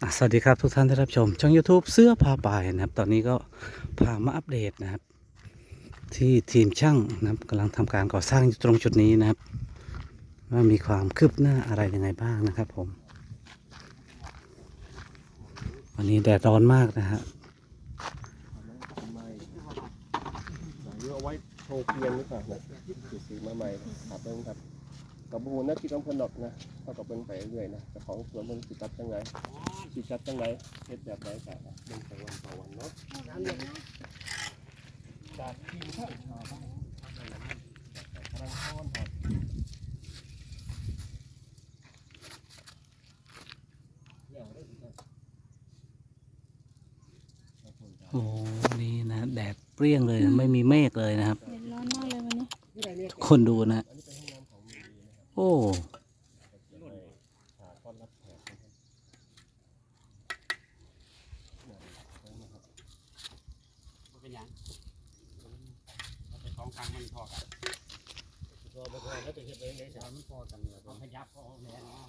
สวัสดีครับทุกท่านที่รับชมช่อง YouTube เสื้อพาไปนะครับ ตอนนี้ก็พามาอัปเดตนะครับ ที่ทีมช่างนะครับกำลังทำการก่อสร้างอยู่ตรงจุดนี้นะครับ ว่ามีความคืบหน้าอะไรยังไงบ้างนะครับผม วันนี้แดดร้อนมากนะฮะไม่เอาไว้โชว์เพียงหรือเปล่านะซื้อมาใหม่ครับเบิ้งครับ กับบูนักที่ต้องเพนดอกนะเท่ากับเบิ้งไปเรื่อยๆนะแต่ของสวนเบิ้งสิจัดจังไรสิจัดจังไรเฮ็ดแบบไหนกันเบิ้งไปวันต่อวันเนาะจากทีมช่างชาวบ้านกำลังค้อนครับโอ้นี่นะแดดเปรี้ยงเลยไม่มีเมฆเลยนะครับเดือดร้อนมากเลยวันนี้ทุกคนดูนะ โอ้ต้อนรับแขกนะครับเป็นยังมันเป็นของกลางมันพอกันพอพอแล้วจะเฮ็ดได้ไงแต่มันพอกันเลยผมพยับพอแล้วเนาะ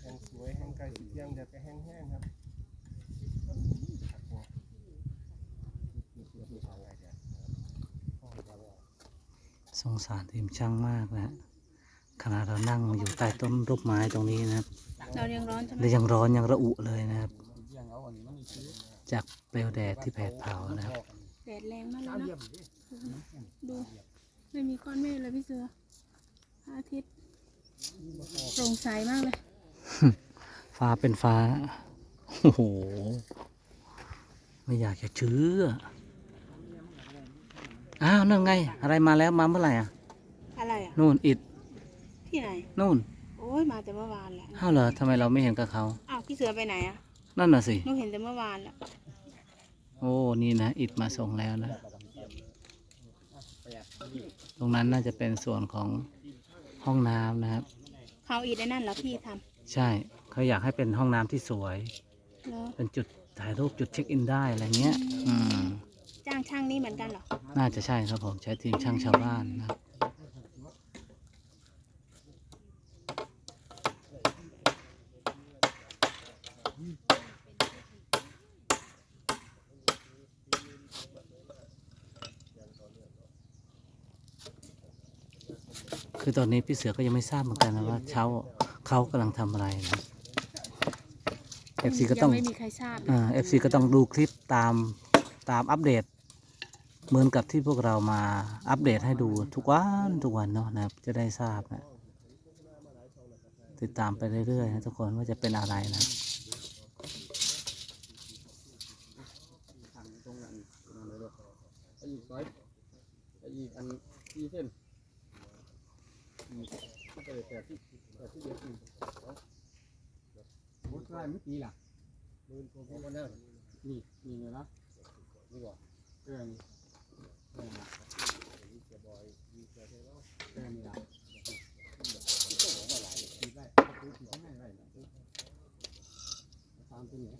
แห้งสวยแห้งไกลสีเที่ยงเดี๋ยวจะแห้งๆครับเอาไงเดี๋ยวพ่อจะว่า สงสารทีมช่างมากนะฮะขณะเรานั่งอยู่ใต้ต้นรูปไม้ตรงนี้นะครับเรายังร้อนใช่ไหมและยังร้อนยังระอุเลยนะครับเรื่องเอาอันนี้มันมีชื้อจากเปลวแดดที่แผดเผานะครับ แดดแรงมากเลยเนาะดูไม่มีก้อนเมฆเลยพี่เสือพระอาทิตย์โปร่งใสมากเลย ฟ้าเป็นฟ้า โอ้โห ไม่อยากจะเชื่อ อ้าวนั่นไง อะไรมาแล้วมาเมื่อไหร่อะอะไรอะนู่นอิดที่ไหนนู่นโอ้ยมาแต่เมื่อวานแหละอ้าวเหรอทำไมเราไม่เห็นกับเขาอ้าวพี่เสือไปไหนอะนั่นน่ะสิหนูเห็นแต่เมื่อวานแล้วโอ้นี่นะอิดมาส่งแล้วนะตรงนั้นน่าจะเป็นส่วนของห้องน้ำนะครับเขาอีกได้นั่นเหรอพี่ทใช่เขาอยากให้เป็นห้องน้ำที่สวยำแล้วเป็นจุดถ่ายรูปจุดเช็คอินได้อะไรเงี้ย อืม จ้างช่างนี่เหมือนกันเหรอ น่าจะใช่ครับผมใช้ทีมช่างชาวบ้านนะครับคือตอนนี้พี่เสือก็ยังไม่ทราบเหมือนกันนะว่าเช้าเขากำลังทำอะไรนะเอฟซีก็ต้องยังไม่มีใครทราบอ่าเอฟซีก็ต้องดูคลิปตามตามอัปเดต เหมือนกับที่พวกเรามาอัปเดตให้ดูทุกวันทุกวันเนาะนะครับ จะได้ทราบนะติดตามไปเรื่อยๆนะทุกคนว่าจะเป็นอะไรนะไอ้ยี่อันยี่เส้นอีกก็เลยแปดที่แปดที่เดียวคือมดได้ไม่ตีล่ะมือผมก็นั่งนี่นี่เลยนะนี่ว่าเรื่องเรื่องละมียบ อยมีเสียเทแล้วเรื่องนี้ละตีได้ตีตีข้างในได้นะตามตัวนี้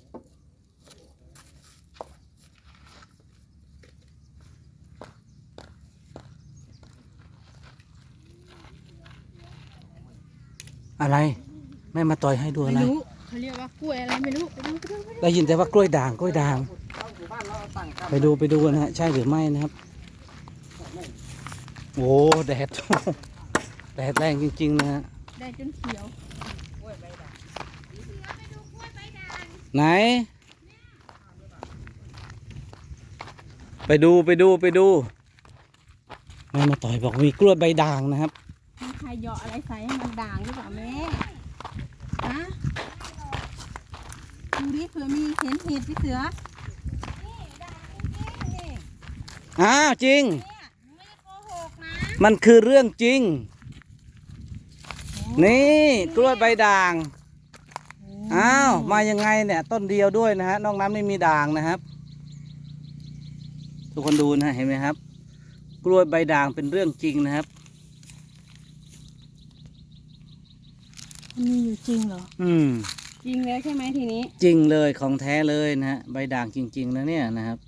อะไรแม่มาต่อยให้ดูอะไร ไม่รู้เขาเรียกว่ากล้วยอะไรไม่รู้ไปดูไปดูไปดู ได้ยินแต่ว่ากล้วยด่างกล้วยด่างบ้านเราตั้งกันไปดูไปดูนะฮะใช่หรือไม่นะครับ โอ้แดด แดดแรงจริง ๆ นะฮะ ได้จนเขียวไหน ไปดูไปดูไปดูแม่มาต่อยบอกมีกล้วยใบด่างนะครับ มีใครเหยาะอะไรใส่ให้มันด่างหรือเปล่าแม่ฮะดูดิเผื่อมีเห็นเห็ดพี่เสือ อ้าวจริงเนี่ มันคือเรื่องจริง นี่กล้วยใบด่าง อ้าว มายังไงเนี่ย ต้นเดียวด้วยนะฮะนอกนั้นไม่มีด่างนะครับ ทุกคนดูนะเห็นไหมครับ กล้วยใบด่างเป็นเรื่องจริงนะครับมันมีอยู่จริงเหรอ อืม จริงแล้วใช่ไหมทีนี้ จริงเลยของแท้เลยนะฮะใบด่างจริง ๆ นะเนี่ยนะครับ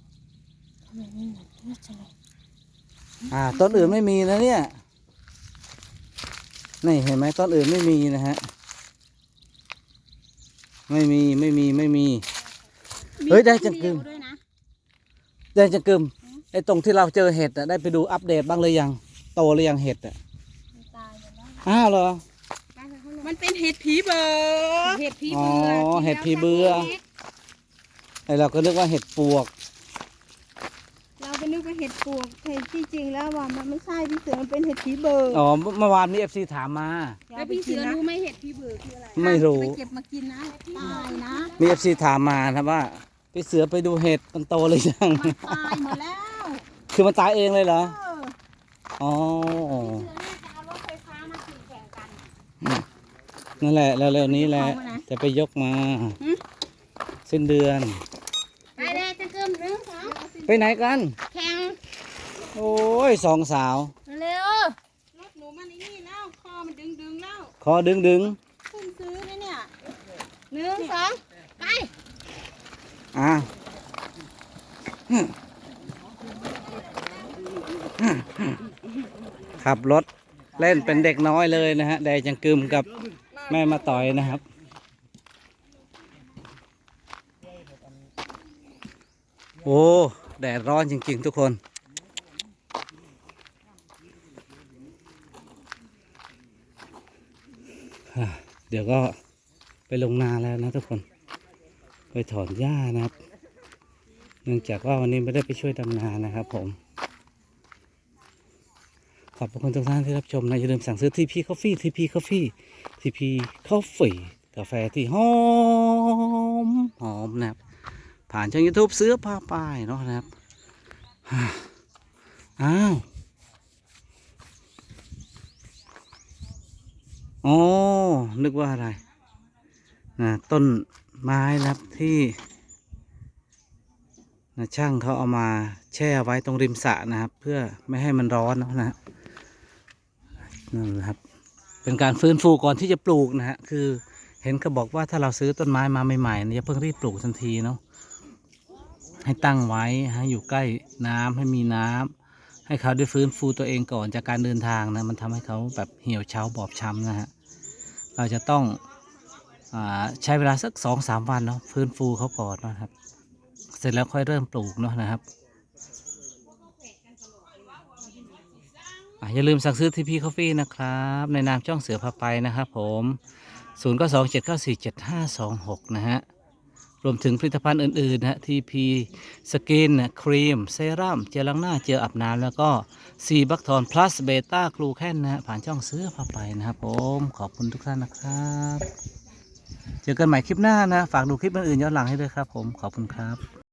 อนเลือดจังเลยอ่าต้นอื่นไม่มีนะเนี่ยนี่เห็นไหมต้นอื่นไม่มีนะฮะไม่มีไม่มีไม่มี เฮ้ยได้จังกึมด้วยนะเดินจะกึมไอ้ตรงที่เราเจอเห็ดอะได้ไปดูอัปเดตบ้างหรือยังโตหรือยังเห็ดอะตายหมดแล้วอ้าวเหรอมันเป็นเห็ดผีเบอร์เห็ดผีอ๋อเบื่อเห็ดผีเบื่อไอเราก็นึกว่าเห็ดปวกเราไปนึ กว่าเห็ดปวกแต่ที่จริงแล้วว่ามันไม่ใช่พี่เสือมันเป็นเห็ดผีเบอร์อ๋อเมื่อวานนี้เอฟซีถามมา แล้วพี่เสือรู้ไหมเห็ดผีเบอร์คืออะไรไม่รู้ไปเก็บมากินนะตายนะมีเอฟซีถามมาครับว่าพี่เสือไปดูเห็ดมันโตหรือยังตายหมดแล้ว คือมันตายเองเลยเหรอเอออ๋อเสือน่าจะเอารถไฟฟ้ามาขี่แข่งกันนั่นแหละแล้วเร็วๆนี้แหละเอามานะจะไปยกมาหืมสิ้นเดือนไปเลยจะเกิมหนึ่งสองไปไหนกันแข่ง โอ้ยสองสาว เร็วรถหนูมันนี่แล้วคอมันดึงดึงๆแล้วขอดึงดึงขึ้นซื้อเลยเนี่ยหนึ่งสองไปๆอะขับรถเล่นเป็นเด็กน้อยเลยนะฮะแดจังกึมกับแม่มาต่อยนะครับ โอ้ แดดร้อนจริงๆทุกคน อะ เดี๋ยวก็ไปลงนาแล้วนะทุกคน ไปถอนหญ้านะครับ เนื่องจากว่าวันนี้ไม่ได้ไปช่วยดำนานะครับ ผม ขอบคุณทุกท่านที่รับชมนะอย่าลืมสั่งซื้อทีพีคอฟฟี่ทีพีคอฟฟี่ทีพีคอฟฟี่กาแฟที่หอมหอมนะครับ ผ่านช่อง YouTube เสื้อผ้าป้ายเนาะนะครับ อ้าว อ๋อ นึกว่าอะไรนะต้นไม้นะครับที่นะช่างเขาเอามาแช่ไว้ตรงริมสระนะครับ เพื่อไม่ให้มันร้อนนะฮะนั่นแหละครับ เป็นการฟื้นฟูก่อนที่จะปลูกนะฮะคือเห็นเขาบอกว่าถ้าเราซื้อต้นไม้มาใหม่ๆเนี่ยเพิ่งรีบปลูกทันทีเนาะให้ตั้งไว้ให้อยู่ใกล้น้ำให้มีน้ำ ให้เขาได้ฟื้นฟูตัวเองก่อนจากการเดินทางนะมันทำให้เขาแบบเหี่ยวเฉาบอบช้ำนะฮะเราจะต้องอใช้เวลาสักสองสามวันเนาะฟื้นฟูเขาก่อนนะครับ เสร็จแล้วค่อยเริ่มปลูกเนาะนะครับอย่าลืมสั่งซื้อทีพีคอฟฟี่นะครับ ในนามจ้องเสือพาไปนะครับผม 0 9 2 7 9 4 7 5 2 6 นะฮะ รวมถึงผลิตภัณฑ์อื่นๆนะทีพีสกินครีม เซรั่มเจลล้างหน้าเจลอาบน้ำแล้วก็ซีบัคทอนพลัสเบต้ากลูแคนนะฮะผ่านช่องซื้อพาไปนะครับผมขอบคุณทุกท่านนะครับ เจอกันใหม่คลิปหน้านะ ฝากดูคลิปอื่นๆย้อนหลังให้ด้วยครับผมขอบคุณครับ